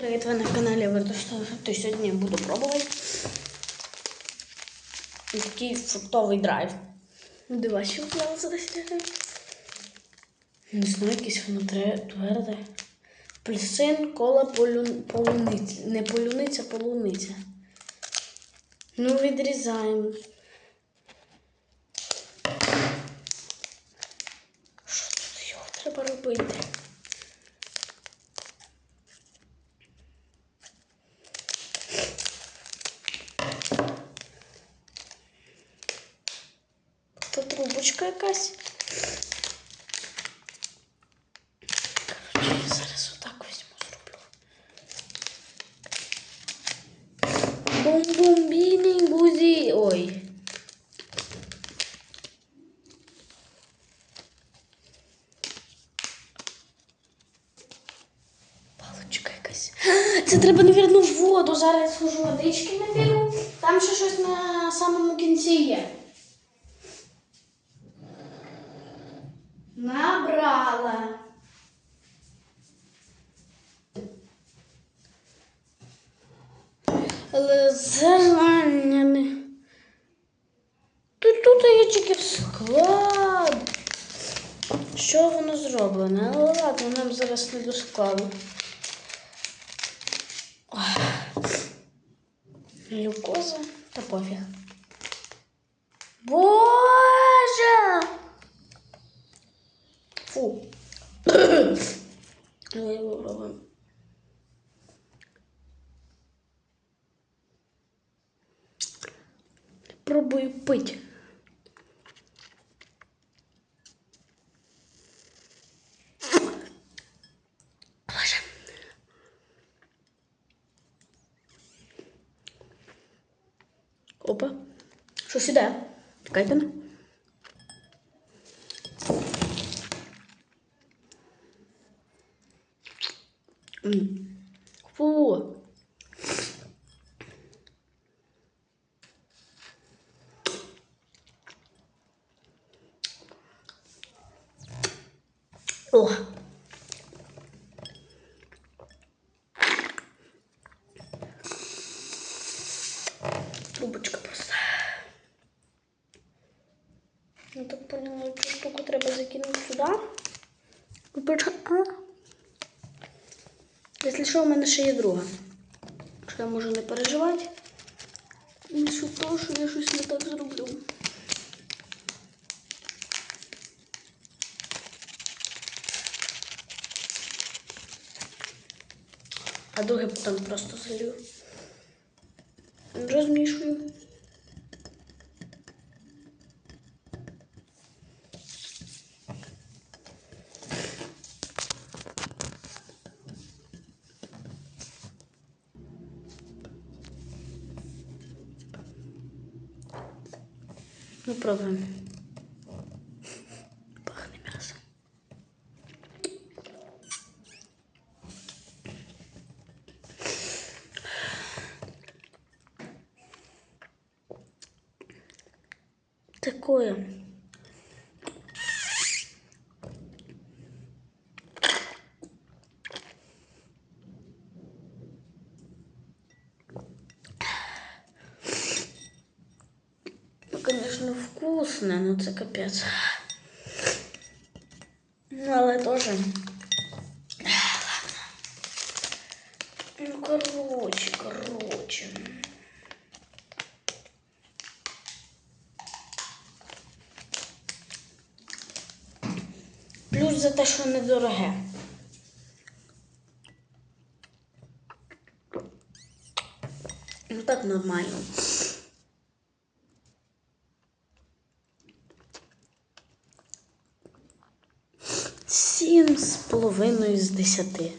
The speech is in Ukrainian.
Привіт, ви на каналі Вертоштан. То сьогодні я буду пробувати такий фруктовий драйв. Дивись, що вклала за 10 гривень. Не знаю, якесь воно тверде. Апельсин, кола, полуниця. Не полуниця, полуниця. Ну, відрізаємо. Що тут його треба робити? Тут трубочка якась. Коротше, я зараз отак візьму зроблю. Бум-бум-біні бузі. Ой. Паличка якась. Це треба, навірно, в воду. Зараз я схожу водички наберу. Там ще щось на самому кінці є. Не. Тут тут є тільки склад. Що воно зроблене? Але ладно, нам зараз не до складу. Глюкоза та пофіг. Боже! Фу. Давай попробуем. пробую пить. Боже. Опа. Що сюди? Чекайте мене. Фу. О. Трубочка просто. Я так поняла, цю штуку треба закинути сюди. Якщо що, у мене ще є друга. Що я можу не переживати. Більше того, що я щось не так зроблю. А друге потім просто залью. Розмішую. Ну, пробуємо. Такое. Ну, конечно, вкусне, ну це капець. Ну, але теж. Ладно. Ну, короче, короче. Плюс за те, що недороге. Ну так нормально. Сім з половиною з десяти.